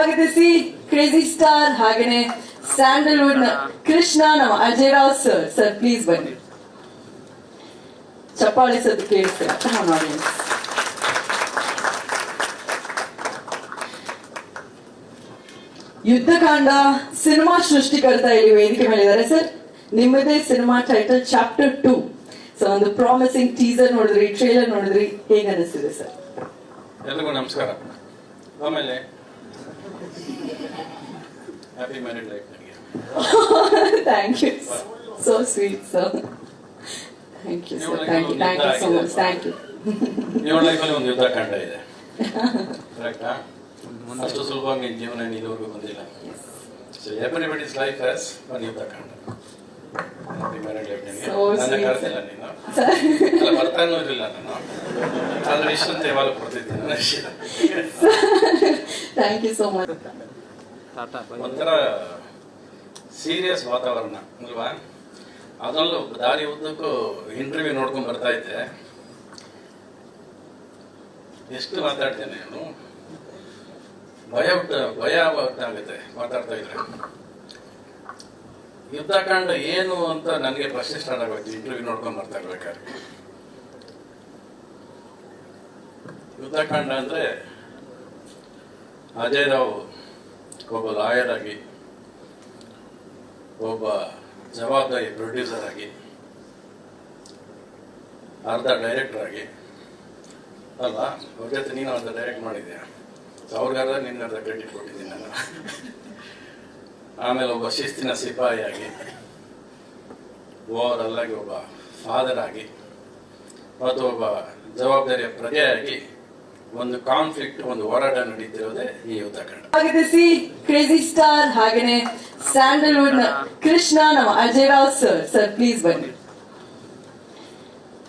ಸ್ವಾಗತಿಸಿ crazy star ಹಾಗೇನೆ ಸ್ಯಾಂಡಲ್ವುಡ್ನ ಕೃಷ್ಣ ನಮ್ಮ Ajay Rao sir sir please ಬನ್ನಿ. ಚಪ್ಪಾಳಿ ಸದ್ದು ಕೇಳಿಸ್ತೀರಾ? ಯುದ್ಧಕಾಂಡ ಸಿನಿಮಾ ಸೃಷ್ಟಿಕರ್ತ ಇಲ್ಲಿ ವೇದಿಕೆ ಮೇಲಿದ್ದಾರೆ ಸರ್ ನಿಮ್ಮದೇ cinema title chapter two so ಒಂದು ಪ್ರಾಮಿಸಿಂಗ್ ಟೀಸರ್ ನೋಡಿದ್ರಿ ಟ್ರೇಲರ್ ನೋಡಿದ್ರಿ ಹೇಗೆ ಅನಿಸ್ತಿದೆ ಸರ್ ಎಲ್ರಿಗೂ ನಮಸ್ಕಾರ. ಆಮೇಲೆ ಹ್ಯಾಪಿ ಮ್ಯಾರಿಡ್ ಲೈಫ್ ನನಗೆ thank you so sweet, sir thank you sir thank you thank you so much thank you ನಿಮ್ಮ ಲೈಫಲ್ಲಿ ಒಂದು ಯುದ್ಧ ಕಂಡ ಇದೆ. ಕರೆಕ್ಟಾ ಅಷ್ಟು ಸುಲಭವಾಗಿ ನಿನ್ನ ಜೀವನ ಇದುವರೆಗೂ ಬಂದಿಲ್ಲ. ಸೊ ಎವ್ರಿಬಡಿಸ್ ಲೈಫ್ ಹ್ಯಾಸ್ ಒಂದು ಯುದ್ಧ ಕಂಡ So ಬರ್ತಾನೂ ಇರಲಿಲ್ಲ ನಾನು. ಆದ್ರೆ ಇಷ್ಟಂತ ಯಾವಾಗ ಕೊಡ್ತಿದ್ದೀನಿ ಥ್ಯಾಂಕ್ ಯು ಸೋ ಮಚ್ ಒಂಥರ ಸೀರಿಯಸ್ ವಾತಾವರಣ, ಅಲ್ವಾ? ಅದರಲ್ಲೂ ದಾರಿ ಉದ್ದಕ್ಕೂ ಇಂಟರ್ವ್ಯೂ ನೋಡ್ಕೊಂಡ್ ಬರ್ತಾ ಇದ್ದೆ. ಎಷ್ಟು ಮಾತಾಡ್ತೇನೆ ನಾನು? ಭಯ ಭಯ ಆಗುತ್ತೆ ಮಾತಾಡ್ತಾ ಇದ್ರೆ. ಯುದ್ಧಕಾಂಡ ಏನು ಅಂತ ನನಗೆ ಪ್ರಶ್ನೆ ಸ್ಟಾರ್ಟ್ ಆಗೋಯ್ತು ಇಂಟರ್ವ್ಯೂ ನೋಡ್ಕೊಂಡು ಬರ್ತಾ ಇರ್ಬೇಕಾದ್ರೆ. ಯುದ್ಧಕಾಂಡ ಅಂದ್ರೆ ಅಜಯ್ ರಾವ್ ಒಬ್ಬ ಲಾಯರ್ ಆಗಿ, ಒಬ್ಬ ಜವಾಬ್ದಾರಿ ಪ್ರೊಡ್ಯೂಸರ್ ಆಗಿ, ಅರ್ಧ ಡೈರೆಕ್ಟರ್ ಆಗಿ, ಅಲ್ಲ ಅವ್ರ ಜೊತೆ ನೀನು ಅರ್ಧ ಡೈರೆಕ್ಟ್ ಮಾಡಿದ್ಯಾ? ಸೊ ಅವ್ರಿಗಾದ್ರೆ ನಿನ್ನ ಅರ್ಧ ಕ್ರೆಡಿಟ್ ಕೊಟ್ಟಿದ್ದೀನಿ ನಾನು. ಆಮೇಲೆ ಒಬ್ಬ ಶಿಸ್ತಿನ ಸಿಪಾಯಿಯಾಗಿ ಓವರ್ ಆಗಿ ಒಬ್ಬ ಫಾದರ್ ಆಗಿ ಮತ್ತು ಒಬ್ಬ ಜವಾಬ್ದಾರಿಯ ಪ್ರಜೆಯಾಗಿ ಒಂದು ಕಾನ್ಫ್ಲಿಕ್ಟ್ ಒಂದು ಹೋರಾಟ ನಡೀತಿರೋದೇ ಈ ಉತ್ತರಾಖಂಡ ಸಿ ಕ್ರೇಜಿ ಸ್ಟಾರ್ ಹಾಗೇನೆ ಸ್ಯಾಂಡಲ್ವುಡ್ನ ಕೃಷ್ಣ ನಮ್ಮ Ajay Rao sir sir please ಬನ್ನಿ.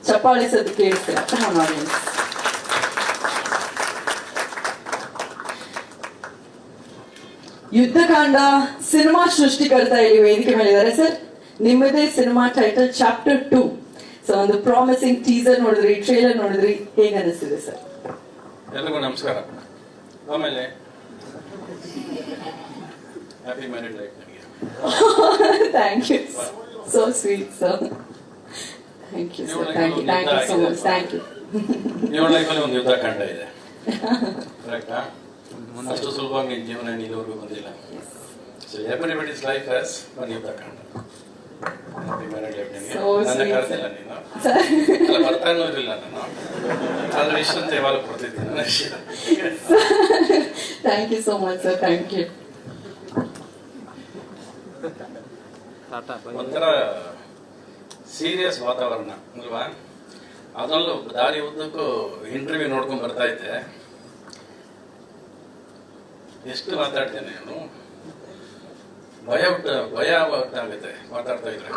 ಚಪ್ಪಾಳಿ ಸದ್ದು. ಯುದ್ಧಕಾಂಡ ಸಿನಿಮಾ ಸೃಷ್ಟಿಕರ್ತ ಇಲ್ಲಿ ವೇದಿಕೆ ಮೇಲಿದ್ದಾರೆ ಸರ್ ನಿಮ್ಮದೇ cinema title chapter two so ಒಂದು ಪ್ರಾಮಿಸಿಂಗ್ ಟೀಸರ್ ನೋಡಿದ್ರಿ ಟ್ರೇಲರ್ ನೋಡಿದ್ರಿ ಹೇಗೆ ಅನಿಸ್ತಿದೆ ಸರ್ ಎಲ್ರಿಗೂ ನಮಸ್ಕಾರ. ಆಮೇಲೆ ಹ್ಯಾಪಿ ಮ್ಯಾರಿಡ್ ಲೈಫ್ ನನಗೆ thank you so sweet sir thank you sir thank you thank you so much thank you ನಿಮ್ಮ ಲೈಫಲ್ಲಿ ಒಂದು ಯುದ್ಧ ಕಂಡ ಇದೆ. ಕರೆಕ್ಟಾ ಅಷ್ಟು ಸುಲಭವಾಗಿ ನಿನ್ನ ಜೀವನ ಇದುವರೆಗೂ ಬಂದಿಲ್ಲ. ಸೊ ಎವ್ರಿಬಡಿಸ್ ಲೈಫ್ ಹ್ಯಾಸ್ ಒಂದು ಯುದ್ಧ ಕಂಡ. ಹ್ಯಾಪಿ ಮ್ಯಾರಿಡ್ ಲೈಫ್ ನನಗೆ So ನನ್ನ ಕರೆದಿಲ್ಲ. ನೀನು? ಅಲ್ಲ ಬರ್ತಾನೂ ಇರಲಿಲ್ಲ ನಾನು. ಆದ್ರೆ ಇಷ್ಟಂತ ಯಾವಾಗ ಕೊಡ್ತಿದ್ದೀನಿ thank you so much sir thank you ಒಂಥರ ಸೀರಿಯಸ್ ವಾತಾವರಣ ಅಲ್ವಾ? ಅದರಲ್ಲೂ ದಾರಿ ಉದ್ದಕ್ಕೂ ಇಂಟರ್ವ್ಯೂ ನೋಡ್ಕೊಂಡು ಬರ್ತಾ ಇದ್ದೆ ಎಷ್ಟು ಮಾತಾಡ್ತೇನೆ ನಾನು? ಭಯ ಭಯ ಆಗುತ್ತೆ ಮಾತಾಡ್ತಾ ಇದ್ರೆ.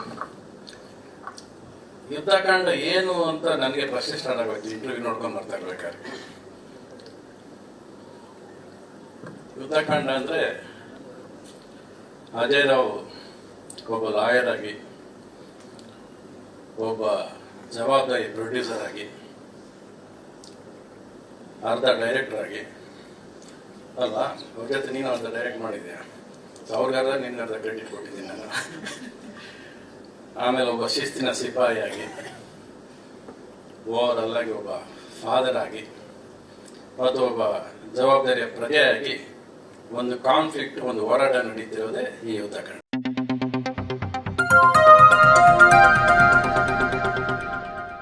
ಯುದ್ಧಕಾಂಡ ಏನು ಅಂತ ನನಗೆ ಪ್ರಶ್ನೆ ಸ್ಟಾರ್ಟ್ ಆಗೋಯ್ತು ಇಂಟರ್ವ್ಯೂ ನೋಡ್ಕೊಂಡು ಬರ್ತಾ ಇರ್ಬೇಕಾದ್ರೆ. ಯುದ್ಧಕಾಂಡ ಅಂದ್ರೆ ಅಜಯ್ ರಾವ್ ಒಬ್ಬ ಲಾಯರ್ ಆಗಿ, ಒಬ್ಬ ಜವಾಬ್ದಾರಿ ಪ್ರೊಡ್ಯೂಸರ್ ಆಗಿ, ಅರ್ಧ ಡೈರೆಕ್ಟರ್ ಆಗಿ. ಅಲ್ಲ ಅವ್ರ ಜೊತೆ ನೀನು ಅರ್ಧ ಡೈರೆಕ್ಟ್ ಮಾಡಿದ್ಯಾ? ಅವ್ರಿಗೆ ಅವ್ರಿಗಾದ್ರೆ ನಿನ್ನ ಅರ್ಧ ಕ್ರೆಡಿಟ್ ಕೊಟ್ಟಿದ್ದೀನಿ ನಾನು. ಆಮೇಲೆ ಒಬ್ಬ ಶಿಸ್ತಿನ ಸಿಪಾಯಿಯಾಗಿ ಓವರಲ್ಲಾಗಿ ಒಬ್ಬ ಫಾದರ್ ಆಗಿ, ಮತ್ತು ಒಬ್ಬ ಜವಾಬ್ದಾರಿಯ ಪ್ರಜೆಯಾಗಿ ಒಂದು ಕಾನ್ಫ್ಲಿಕ್ಟ್ ಒಂದು ಹೋರಾಟ ನಡೀತಿರೋದೇ ಈ ಯುದ್ಧಕಾಂಡ